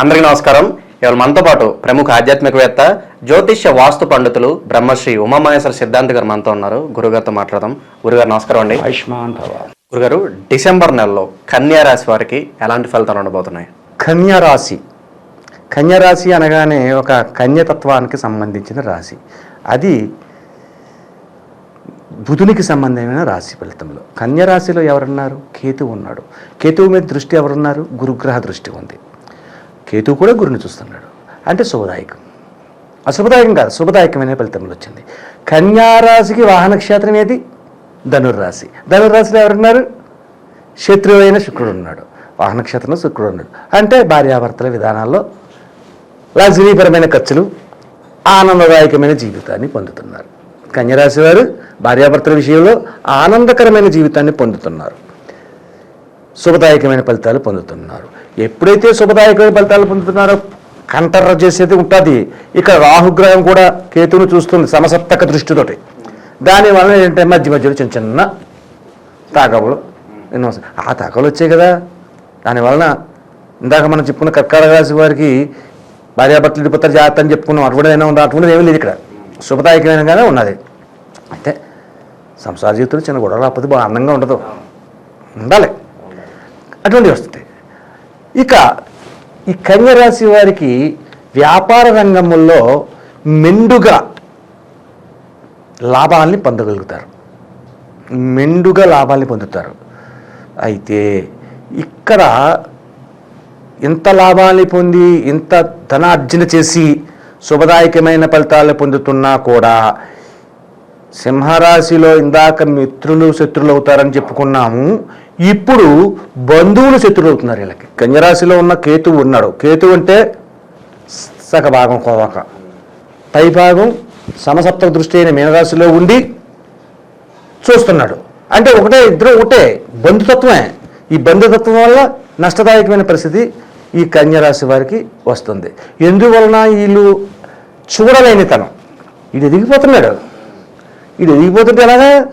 అందరికీ నమస్కారం. ఇవాళ మనతో పాటు ప్రముఖ ఆధ్యాత్మికవేత్త జ్యోతిష్య వాస్తు పండితులు బ్రహ్మశ్రీ ఉమామహేశ్వర సిద్ధాంత్ గారు మనతో ఉన్నారు. గురుగారితో మాట్లాడదాం. గురుగారు నమస్కారం అండి. ఆయుష్మాన్ భవ. గురుగారు డిసెంబర్ నెలలో కన్యా రాశి వారికి ఎలాంటి ఫలితాలు ఉండబోతున్నాయి? కన్యా రాశి. కన్యా రాశి అనగానే ఒక కన్యతత్వానికి సంబంధించిన రాశి. అది బుధునికి సంబంధమైన రాశి ఫలితంలో. కన్య రాశిలో ఎవరున్నారు? కేతువు ఉన్నాడు. కేతువు మీద దృష్టి ఎవరున్నారు? గురుగ్రహ దృష్టి ఉంది. కేతువు కూడా గురుని చూస్తున్నాడు. అంటే శుభదాయకం. అశుభదాయకం కాదు శుభదాయకమైన ఫలితంలో వచ్చింది. కన్యారాశికి వాహన క్షేత్రం ఏది? ధనుర్రాశి. ధనుర్రాశిలో ఎవరున్నారు? శత్రువు అయిన శుక్రుడు ఉన్నాడు. వాహన క్షేత్రంలో శుక్రుడు ఉన్నాడు. అంటే భార్యాభర్తల విధానాల్లో లగ్జరీపరమైన ఖర్చులు ఆనందదాయకమైన జీవితాన్ని పొందుతున్నారు. కన్యరాశి వారు భార్యాభర్తల విషయంలో ఆనందకరమైన జీవితాన్ని పొందుతున్నారు. శుభదాయకమైన ఫలితాలు పొందుతున్నారు. ఎప్పుడైతే శుభదాయకమైన ఫలితాలు పొందుతున్నారో కంటర్ర చేసేది ఉంటుంది. ఇక రాహుగ్రహం కూడా కేతును చూస్తుంది సమసప్తక దృష్టితోటి. దానివల్ల ఏంటంటే మధ్య మధ్యలో చిన్న చిన్న తాకవులు ఎన్నో ఆ తాకవులు వచ్చాయి కదా. దానివలన ఇందాక మనం చెప్పుకున్న కర్కాటక రాశి వారికి భార్యాభర్తలు ఇడిపోతారు జాగ్రత్త అని చెప్పుకున్నాం. అటువంటిదైనా అయినా ఉంది? అటువంటిది ఏమీ లేదు ఇక్కడ. శుభదాయకమైనగానే ఉన్నది. అయితే సంసార జీవితంలో చిన్న గొడవలు రాకపోతే బాగా అందంగా ఉండదు. ఉండాలి. అటువంటివి వస్తుంది. ఇక ఈ కన్యరాశి వారికి వ్యాపార రంగంలో మెండుగా లాభాల్ని పొందగలుగుతారు. మెండుగా లాభాల్ని పొందుతారు. అయితే ఇక్కడ ఇంత లాభాన్ని పొంది ఇంత ధనార్జన చేసి శుభదాయకమైన ఫలితాలు పొందుతున్నా కూడా సింహరాశిలో ఇందాక మిత్రులు శత్రులు అవుతారని చెప్పుకున్నాము. ఇప్పుడు బంధువులు శత్రులు అవుతున్నారు వీళ్ళకి. కన్యరాశిలో ఉన్న కేతువు ఉన్నాడు. కేతువు అంటే సగభాగం కోవక పై భాగం దృష్టి అయిన మీనరాశిలో ఉండి చూస్తున్నాడు. అంటే ఒకటే ఇద్దరు ఒకటే. బంధుతత్వమే. ఈ బంధుతత్వం వల్ల నష్టదాయకమైన పరిస్థితి ఈ కన్యరాశి వారికి వస్తుంది. ఎందువలన వీళ్ళు చూడలేనితనం? ఇది ఎదిగిపోతున్నాడు. ఇది ఎదిగిపోతుంటే ఎలాగా?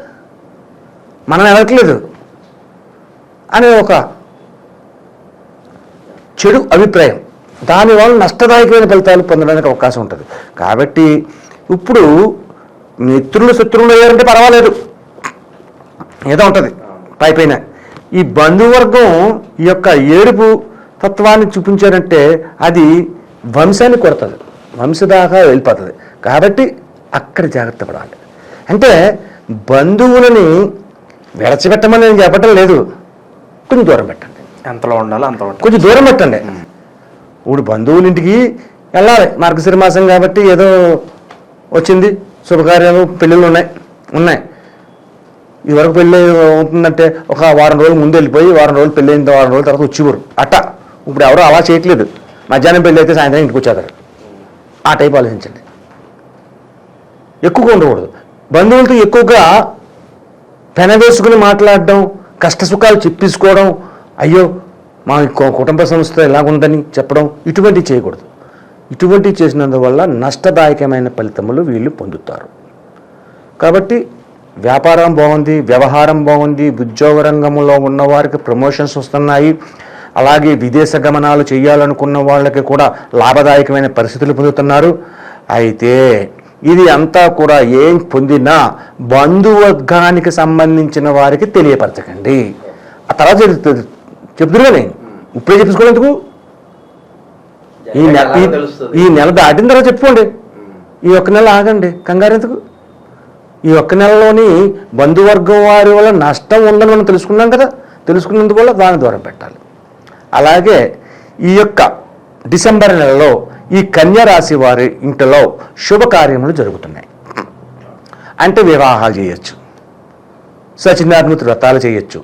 మనం ఎదగట్లేదు. అనే ఒక చెడు అభిప్రాయం. దానివల్ల నష్టదాయకమైన ఫలితాలు పొందడానికి అవకాశం ఉంటుంది. కాబట్టి ఇప్పుడు మిత్రులు శత్రువులు అయ్యారంటే పర్వాలేదు. ఏదో ఉంటుంది. పైపైన. ఈ బంధువర్గం ఈ యొక్క ఏడుపు తత్వాన్ని చూపించారంటే అది వంశాన్ని కొడుతుంది వంశదాకా వెళ్ళిపోతుంది. కాబట్టి అక్కడ జాగ్రత్త పడాలి. అంటే బంధువులని విడచిపెట్టమని నేను చెప్పటం లేదు. కొంచెం దూరం పెట్టండి. ఎంతలో ఉండాలో అంత కొంచెం దూరం పెట్టండి. ఇప్పుడు బంధువుల ఇంటికి వెళ్ళాలి. మార్గశిర మాసం కాబట్టి ఏదో వచ్చింది. శుభకార్యాలు పెళ్ళిళ్ళు ఉన్నాయి. ఉన్నాయి. ఇదివరకు పెళ్ళి అవుతుందంటే ఒక వారం రోజులు ముందు వెళ్ళిపోయి వారం రోజులు పెళ్ళి అయిన వారం రోజుల తర్వాత వచ్చేవారు. అట్ట. ఇప్పుడు ఎవరు అలా చేయట్లేదు. మధ్యాహ్నం పెళ్ళి అయితే సాయంత్రం ఇంటికి వచ్చేస్తారు. ఆ టైప్ ఆలోచించండి. ఎక్కువగా ఉండకూడదు. బంధువులతో ఎక్కువగా పెనవేసుకుని మాట్లాడడం కష్ట సుఖాలు చెప్పిసుకోవడం అయ్యో మా కుటుంబ సంస్థ ఎలాగుందని చెప్పడం ఇటువంటివి చేయకూడదు. ఇటువంటివి చేసినందువల్ల నష్టదాయకమైన ఫలితములు వీళ్ళు పొందుతారు. కాబట్టి వ్యాపారం బాగుంది వ్యవహారం బాగుంది ఉద్యోగ రంగంలో ఉన్నవారికి ప్రమోషన్స్ వస్తున్నాయి అలాగే విదేశ గమనాలు చేయాలనుకున్న వాళ్ళకి కూడా లాభదాయకమైన పరిస్థితులు పొందుతున్నారు. అయితే ఇది అంతా కూడా ఏం పొందినా బంధువర్గానికి సంబంధించిన వారికి తెలియపరచకండి. ఆ తర్వాత చెప్తుంది చెప్తున్నా ఇప్పుడే చెప్పుకోవడం ఎందుకు? ఈ నెల ఈ- నెల దాటిన తర్వాత చెప్పుకోండి. ఈ ఒక్క నెల ఆగండి. కంగారు ఎందుకు? ఈ ఒక్క నెలలోని బంధువర్గం వారి వల్ల నష్టం ఉందని మనం తెలుసుకున్నాం కదా. తెలుసుకున్నందుకు వల్ల దాని దూరం పెట్టాలి. అలాగే ఈ యొక్క డిసెంబర్ నెలలో ఈ కన్యరాశి వారి ఇంటిలో శుభకార్యములు జరుగుతున్నాయి. అంటే వివాహాలు చేయొచ్చు. సత్యనారాయణమూర్తి వ్రతాలు చేయొచ్చు.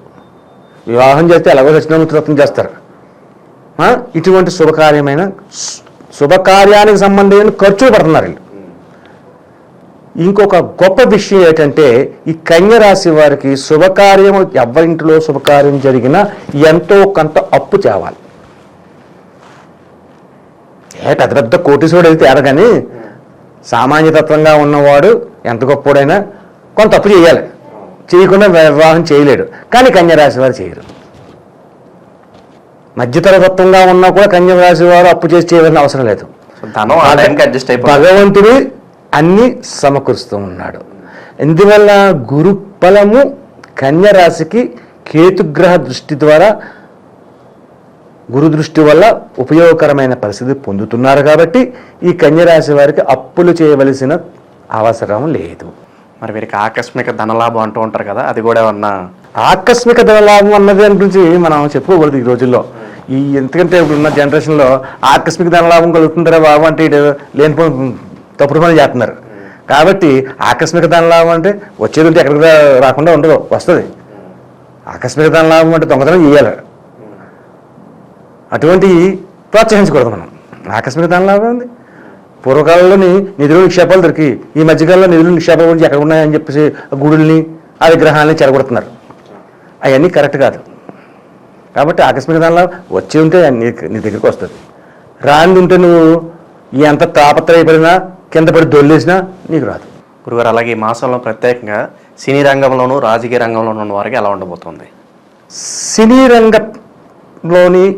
వివాహం చేస్తే ఎలాగో సత్యనారాయణమూర్తి వ్రతం చేస్తారు. ఇటువంటి శుభకార్యమైన శుభకార్యానికి సంబంధమైన ఖర్చులు పడుతున్నారు వీళ్ళు. ఇంకొక గొప్ప విషయం ఏంటంటే ఈ కన్యరాశి వారికి శుభకార్యము ఎవరింటిలో శుభకార్యం జరిగినా ఎంతో కొంత అప్పు చేవాలి ఏ పెద్ద పెద్ద కోటీశ్వరుడు అయితే ఎరగని సామాన్యతత్వంగా ఉన్నవాడు ఎంత గొప్పోడైనా కొంత అప్పు చేయాలి. చేయకుండా వివాహం చేయలేడు. కానీ కన్య రాశి వారు చేయరు. మధ్యతరగత్వంగా ఉన్నా కూడా కన్య రాశి వారు అప్పు చేసి చేయవలసిన అవసరం లేదు. భగవంతుడు అన్ని సమకూరుస్తూ ఉన్నాడు. ఎందువల్ల గురు బలము కన్య రాశికి కేతుగ్రహ దృష్టి ద్వారా గురు దృష్టి వల్ల ఉపయోగకరమైన పరిస్థితి పొందుతున్నారు కాబట్టి ఈ కన్య రాశి వారికి అప్పులు చేయవలసిన అవసరం లేదు. మరి వీరికి ఆకస్మిక ధనలాభం అంటూ ఉంటారు కదా అది కూడా ఏమన్నా? ఆకస్మిక ధనలాభం అన్నది దాని గురించి మనం చెప్పుకోకూడదు ఈ రోజుల్లో. ఈ ఎందుకంటే ఇప్పుడున్న జనరేషన్లో ఆకస్మిక ధనలాభం కలుగుతుందరా బాబు అంటే లేనిపోయిన తప్పుడు పని చేస్తున్నారు. కాబట్టి ఆకస్మిక ధనలాభం అంటే వచ్చేది ఉంటే ఎక్కడికి రాకుండా ఉండదు వస్తుంది. ఆకస్మిక ధనలాభం అంటే దొంగతనం చేయాలి. అటువంటి ప్రోత్సహించకూడదు మనం. ఆకస్మిక ధనలాభం ఉంది. పూర్వకాలంలోని నిధులు నిక్షేపాలు దొరికి ఈ మధ్యకాలంలో నిధులు నిక్షేపాల గురించి ఎక్కడ ఉన్నాయని చెప్పేసి గుడుల్ని ఆ విగ్రహాలని చెరగొడుతున్నారు. అవన్నీ కరెక్ట్ కాదు. కాబట్టి ఆకస్మిక దానిలో వచ్చి ఉంటే నీ నీ దగ్గరికి వస్తుంది. రాంది ఉంటే నువ్వు ఎంత తాపత్రయపడినా కింద పడి దొల్లేసినా నీకు రాదు. గురుగారు అలాగే ఈ మాసంలో ప్రత్యేకంగా సినీ రంగంలోనూ రాజకీయ రంగంలోనూ ఉన్న వారికి ఎలా ఉండబోతుంది. సినీ రంగంలోని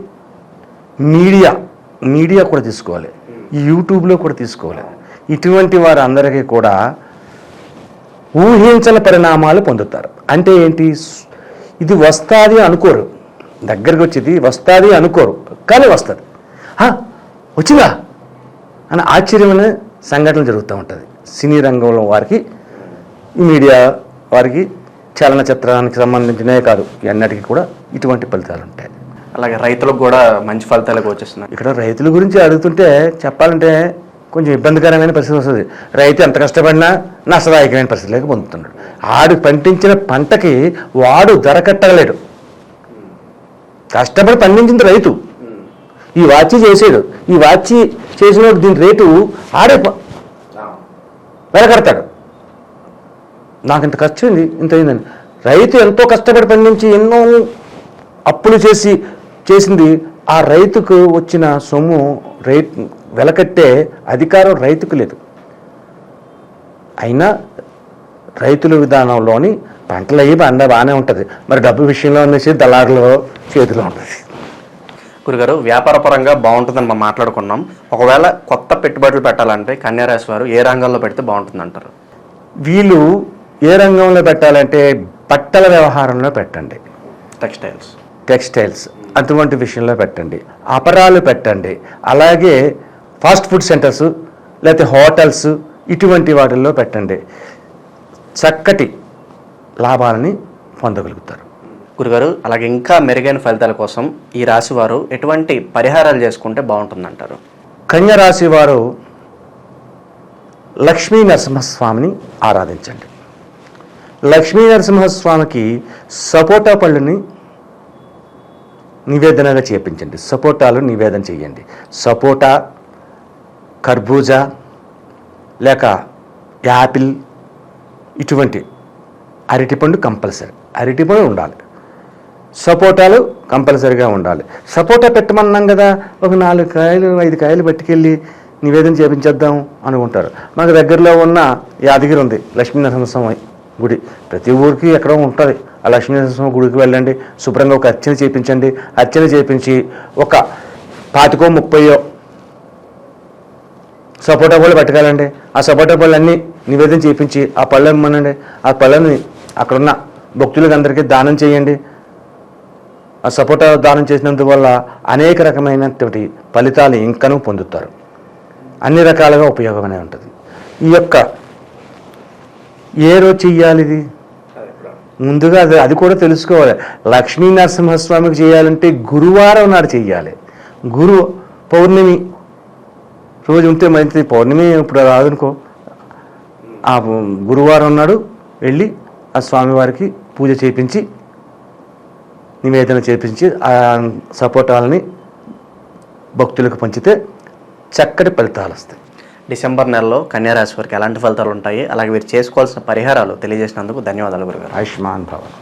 మీడియా మీడియా కూడా తీసుకోవాలి. ఈ యూట్యూబ్లో కూడా తీసుకోవాలి. ఇటువంటి వారందరికీ కూడా ఊహించని పరిణామాలు పొందుతారు. అంటే ఏంటి? ఇది వస్తుంది అనుకోరు. దగ్గరికి వచ్చేది వస్తుంది అనుకోరు. కానీ వస్తుంది. వచ్చిందా? అని ఆశ్చర్యమైన సంఘటనలు జరుగుతూ ఉంటుంది. సినీ రంగంలో వారికి మీడియా వారికి చలనచిత్రానికి సంబంధించినవే కాదు. అన్నిటికీ కూడా ఇటువంటి ఫలితాలు ఉంటాయి. అలాగే రైతులకు కూడా మంచి ఫలితాలకు వచ్చేస్తున్నాయి. ఇక్కడ రైతుల గురించి అడుగుతుంటే చెప్పాలంటే కొంచెం ఇబ్బందికరమైన పరిస్థితి వస్తుంది. రైతు ఎంత కష్టపడినా నష్టదాయకమైన పరిస్థితిలోకి పొందుతున్నాడు. ఆడు పండించిన పంటకి వాడు ధర కట్టగలేడు కష్టపడి పండించింది రైతు. ఈ వాచి చేసాడు. ఈ వాచి చేసిన దీని రేటు ఆడే ప- వెలకడతాడు నాకు ఇంత ఖర్చు ఇంత అయిందని. రైతు ఎంతో కష్టపడి పండించి ఎన్నో అప్పులు చేసి చేసింది ఆ రైతుకు వచ్చిన సొమ్ము రైతు వెలకట్టే అధికారం రైతుకు లేదు. అయినా రైతుల విధానంలోని పంటలు అయ్యి బాగా బాగానే ఉంటుంది. మరి డబ్బు విషయంలో అనేసి దళారుల చేతిలో ఉంటుంది. గురుగారు వ్యాపార పరంగా బాగుంటుందని మనం మాట్లాడుకున్నాం. ఒకవేళ కొత్త పెట్టుబడులు పెట్టాలంటే కన్యారాశి వారు ఏ రంగంలో పెడితే బాగుంటుంది అంటారు వీళ్ళు ఏ రంగంలో పెట్టాలంటే బట్టల వ్యవహారంలో పెట్టండి. టెక్స్టైల్స్ టెక్స్టైల్స్ అటువంటి విషయంలో పెట్టండి. అపరాలు పెట్టండి. అలాగే ఫాస్ట్ ఫుడ్ సెంటర్స్ లేకపోతే హోటల్స్ ఇటువంటి వాటిల్లో పెట్టండి. చక్కటి లాభాలని పొందగలుగుతారు. గురుగారు అలాగే ఇంకా మెరుగైన ఫలితాల కోసం ఈ రాశి వారు ఎటువంటి పరిహారాలు చేసుకుంటే బాగుంటుందంటారు? కన్య రాశి వారు లక్ష్మీ నరసింహస్వామిని ఆరాధించండి. లక్ష్మీ నరసింహస్వామికి సపోటా పళ్ళుని నివేదనగా చేపించండి. సపోటాలు నివేదన చేయండి. సపోటా కర్బూజా లేక యాపిల్ ఇటువంటి అరటిపండు కంపల్సరీ. అరటిపండు ఉండాలి. సపోటాలు కంపల్సరీగా ఉండాలి. సపోటా పెట్టమన్నాం కదా ఒక నాలుగు కాయలు ఐదు కాయలు పట్టుకెళ్ళి నివేదన చేపించేద్దాం అనుకుంటారు మాకు దగ్గరలో ఉన్న యాదగిరి ఉంది లక్ష్మీనరసింహస్వామి గుడి. ప్రతి ఊరికి ఎక్కడో ఉంటుంది. ఆ లక్ష్మీనరసింహ గుడికి వెళ్ళండి. శుభ్రంగా ఒక అర్చన చేయించండి అర్చన చేపించి ఒక పాతికో ముప్పయో సపోటా పళ్ళు పట్టుకెళ్ళండి. ఆ సపోటా పళ్ళన్నీ నివేదన చేయించి ఆ పళ్ళు ఇమ్మనండి. ఆ పళ్ళని అక్కడున్న భక్తులకు అందరికీ దానం చేయండి. ఆ సపోటా దానం చేసినందువల్ల అనేక రకమైనటువంటి ఫలితాలు ఇంకనూ పొందుతారు. అన్ని రకాలుగా ఉపయోగమనే ఉంటుంది. ఈ యొక్క ఏ రోజు చెయ్యాలి ఇది ముందుగా అది అది కూడా తెలుసుకోవాలి. లక్ష్మీ నరసింహస్వామికి చేయాలంటే గురువారం నాడు చేయాలి గురు పౌర్ణమి రోజు ఉంటే మంచిది పౌర్ణమి ఇప్పుడు రాదనుకో ఆ గురువారం నాడు వెళ్ళి ఆ స్వామివారికి పూజ చేపించి నివేదన చేపించి ఆ సపోటాలని భక్తులకు పంచితే చక్కటి ఫలితాలు వస్తాయి. డిసెంబర్ నెలలో కన్యారాశి వారికి ఎలాంటి ఫలితాలు ఉంటాయి? అలాగే వీరు చేసుకోవాల్సిన పరిహారాలు తెలియజేసినందుకు ధన్యవాదాలు గురుగారు. ఆయుష్మాన్ భవన్